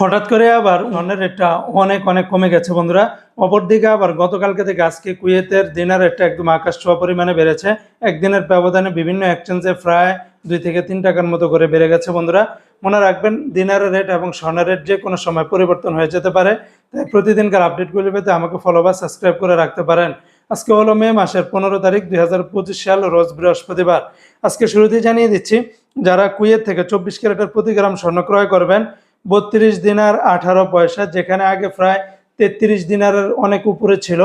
হঠাৎ করে আবার স্বর্ণের রেটটা অনেক অনেক কমে গেছে বন্ধুরা। অপরদিকে আবার গতকালকে থেকে আজকে কুয়েতের দিনার রেটটা একদম আকাশ ছোঁয়া পরিমাণে বেড়েছে। একদিনের ব্যবধানে বিভিন্ন এক্সচেঞ্জে প্রায় দুই থেকে তিন টাকার মতো করে বেড়ে গেছে বন্ধুরা। মনে রাখবেন, দিনারের রেট এবং স্বর্ণের রেট যে কোনো সময় পরিবর্তন হয়ে যেতে পারে। তাই প্রতিদিনকার আপডেটগুলি পেতে আমাকে ফলো বা সাবস্ক্রাইব করে রাখতে পারেন। আজকে হলো মে মাসের পনেরো তারিখ, দুই হাজার পঁচিশ সাল, রোজ বৃহস্পতিবার। আজকে শুরুতেই জানিয়ে দিচ্ছি, যারা কুয়েত থেকে চব্বিশ ক্যারেটের প্রতি গ্রাম স্বর্ণ ক্রয় করবেন বত্রিশ দিনার আঠারো পয়সা, যেখানে আগে প্রায় তেত্রিশ দিনারের অনেক উপরে ছিল।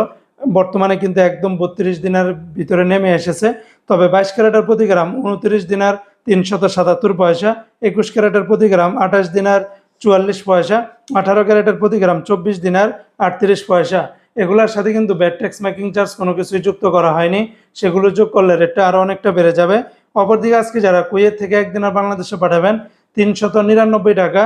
বর্তমানে কিন্তু একদম বত্রিশ দিনার ভিতরে নেমে এসেছে। তবে বাইশ ক্যারেটের প্রতি গ্রাম উনত্রিশ দিনার তিনশত সাতাত্তর পয়সা, একুশ ক্যারেটের প্রতি গ্রাম আঠাশ দিনার চুয়াল্লিশ পয়সা, আঠারো ক্যারেটের প্রতি গ্রাম চব্বিশ দিনার আটত্রিশ পয়সা। এগুলোর সাথে কিন্তু ব্যাট ট্যাক্স মেকিং চার্জ কোনো কিছুই যুক্ত করা হয়নি। সেগুলো যোগ করলে রেটটা আরও অনেকটা বেড়ে যাবে। অপরদিকে আজকে যারা কুয়েত থেকে একদিনের বাংলাদেশে পাঠাবেন, তিনশত নিরানব্বই টাকা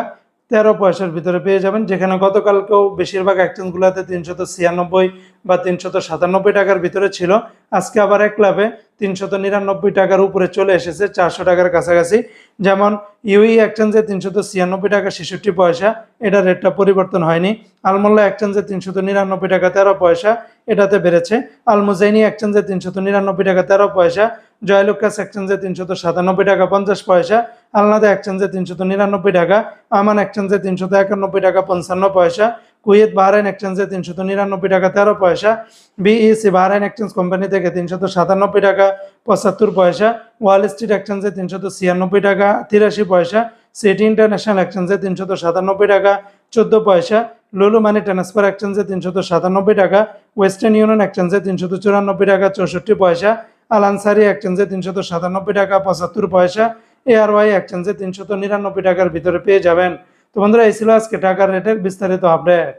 তেরো পয়সার ভিতরে পেয়ে যাবেন, যেখানে গতকালকেও বেশিরভাগ একচেঞ্জগুলোতে তিনশত ছিয়ানব্বই বা তিনশত সাতানব্বই টাকার ভিতরে ছিল। আজকে আবার এক লাভে তিনশত নিরানব্বই টাকার উপরে চলে এসেছে, চারশো টাকার কাছাকাছি। যেমন ইউই একচেঞ্জে তিনশত ছিয়ানব্বই টাকা ছেষট্টি পয়সা, এটা রেটটা পরিবর্তন হয়নি। আলমোল্লা এক্সচেঞ্জে তিনশত নিরানব্বই টাকা তেরো পয়সা, এটাতে বেড়েছে। আলমুজাইনি একচেঞ্জে তিনশত নিরানব্বই টাকা তেরো পয়সা জয়লুকাস এক্সচেঞ্জে তিনশত সাতানব্বই টাকা, পঞ্চাশ পয়সা, আলনাদা এক্সচেঞ্জে তিনশত নিরানব্বই টাকা, আমান এক্সচেঞ্জে তিনশত একানব্বই টাকা, পঞ্চান্ন পয়সা, কুয়েত বাহরাইন এক্সচেঞ্জে তিনশত নিরানব্বই টাকা, তেরো পয়সা, বিইসি বাহরাইন এক্সচেঞ্জ কোম্পানি থেকে তিনশত সাতানব্বই টাকা, পঁচাত্তর পয়সা, ওয়াল স্ট্রিট এক্সচেঞ্জে তিনশত ছিয়ানব্বই টাকা, তিরাশি পয়সা, সিটি ইন্টারন্যাশনাল এক্সচেঞ্জে তিনশত সাতানব্বই টাকা, চোদ্দ পয়সা, লুলু মানি ট্রান্সফার এক্সচেঞ্জে তিনশত সাতানব্বই টাকা, ওয়েস্টার্ন ইউনিয়ন এক্সচেঞ্জে তিনশত চুরানব্বই টাকা, চৌষট্টি পয়সা আল আনসারি এক্সচেঞ্জে তিনশত সাতানব্বই টাকা, পঁচাত্তর পয়সা। এআরওয়াই এক্সচেঞ্জে তিনশত নিরানব্বই টাকার ভিতরে পেয়ে যাবেন। তো বন্ধুরা, এই ছিল আজকে টাকার রেটের বিস্তারিত আপডেট